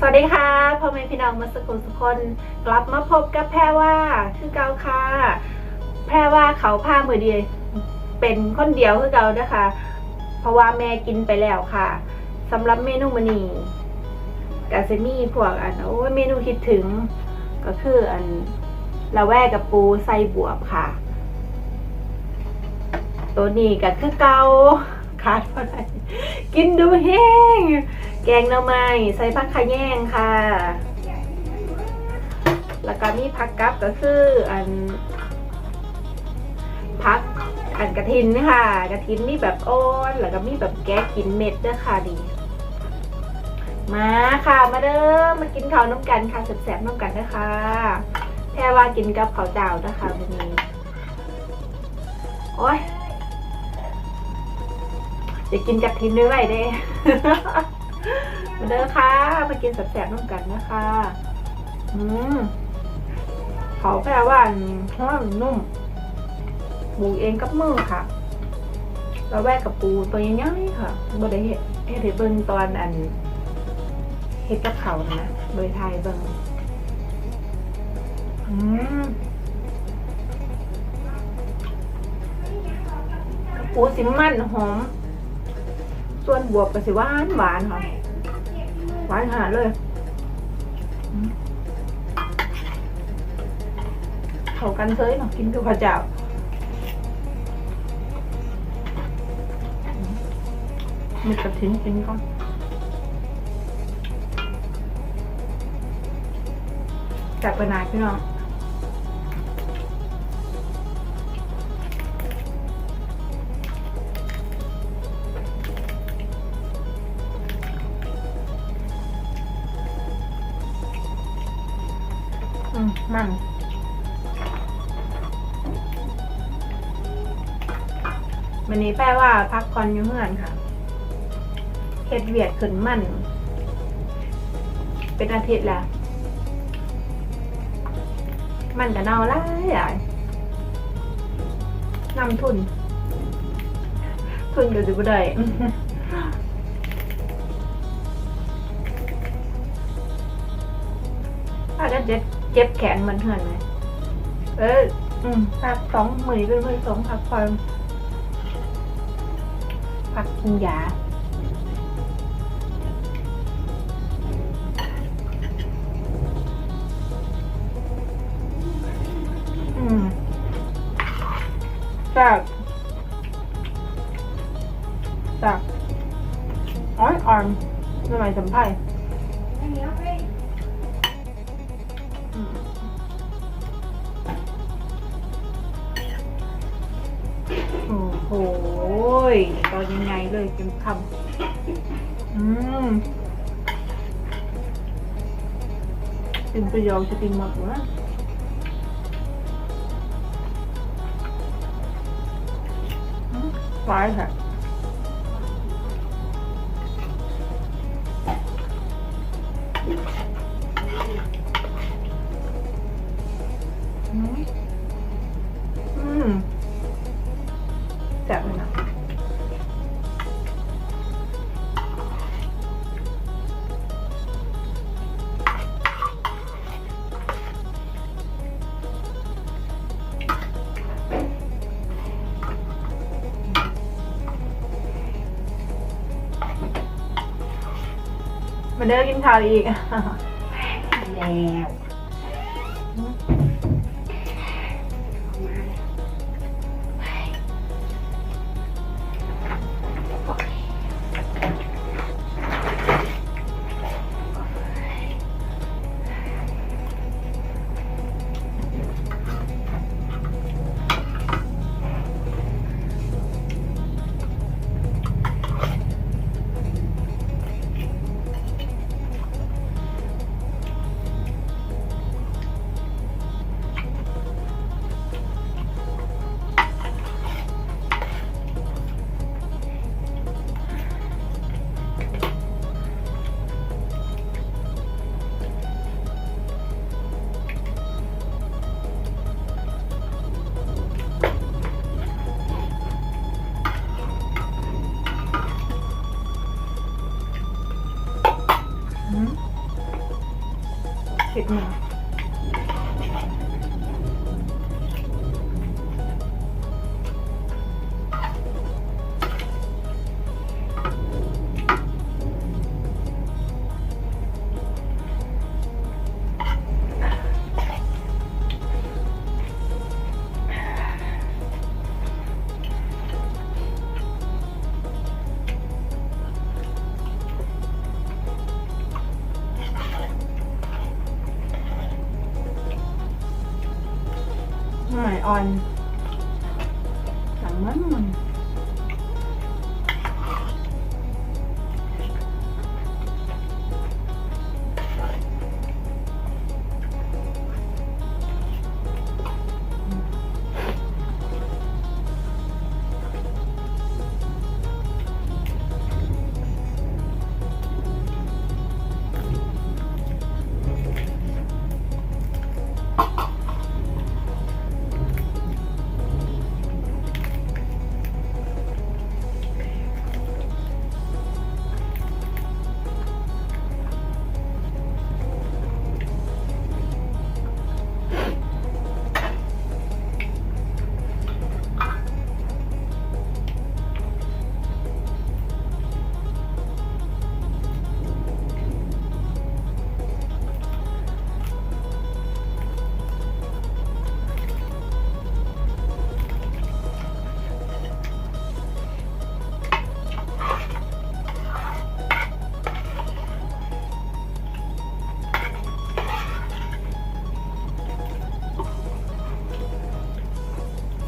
สวัสดีค่ะพ่อแม่พี่น้องมาสกุลสุกคนกลับมาพบกับแพรว่าคือเกาค่ะแพรว่าเขาผ้ามือเดียวเป็นคนเดียวคือเกานะคะ เพราะว่าแม่กินไปแล้วค่ะสำหรับเมนูมันีกาเซมี่พวกอันโอ้เมนูคิดถึง ก็คืออันละแวกกับปูไส้บวบค่ะ ตัวนี้ก็คือเกาขาดอะไรกินดูแห้งแกงหน่อไม้ใส่ผักขะแยงค่ะ แล้วก็มีผักกับก็คืออันผักอันกระถินค่ะ กระถินมีแบบอ้อนแล้วก็มีแบบแก้กินเม็ดด้วยค่ะดี มาค่ะมาเด้อมากินข้าวน้ำกันค่ะแสบๆน้ำกันนะคะแค่ว่ากินกับข้าวเจ้านะคะวันนี้โอ้ยจะกินจากทินด้วยเด้ มาเด้อค่ะ มากินแสบๆน้ำกันนะคะ อืมเขาแปลว่าอันหอมนุ่มปลูกเองกับมือค่ะแล้วแวกกับปูตัวใหญ่ๆค่ะบ่ได้เห็ดเห็ดเบิ่งตอนอันเห็ดกับเขานะโดยไทยเบิ่งอืมปูสิมันหอม ส่วนบวบก็สิหวานหวานค่ะหวานขนาดเลยเข้ากันเซยเนาะกินกับข้าวเจ้ามีกระถิ่นกินก่อนจากไปนายพี่น้อง มมัน วันนี้แปลว่าพักผ่อนอยู่เมื่อนค่ะเฮ็ดเวียดขึ้นมัน เป็นอาทิตย์แล้ว มันก็เน่าหลายหลายนำทุน ทุนก็จะบ่ได้ถ้าจะเจ็บ เจ็บแขนเหมันเถื่อนไหมเออ อืมพักสองมือเป็นมือสองพักผ่อนพักกินยาอืมจากจากอ้อยอ่อนทำไมสัมผัส ยตอนยังไงเลยเต็มคำอืมเป็นประโยชน์จะกินหมดวะอืมหวานค่ะอืม มาเด้อกินข้าวอีกแล้ว น่อยอ่อนหลังมันมัน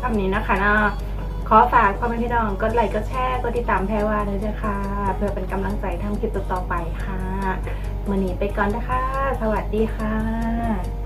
คำนี้นะคะเนาะขอฝากพ่อแม่พี่น้องกดไลค์กดแชร์กดติดตามแพรวาด้วยนะคะเพื่อเป็นกำลังใจทำคลิปต่อๆไปค่ะมื่อนี้ไปก่อนนะคะ สวัสดีค่ะ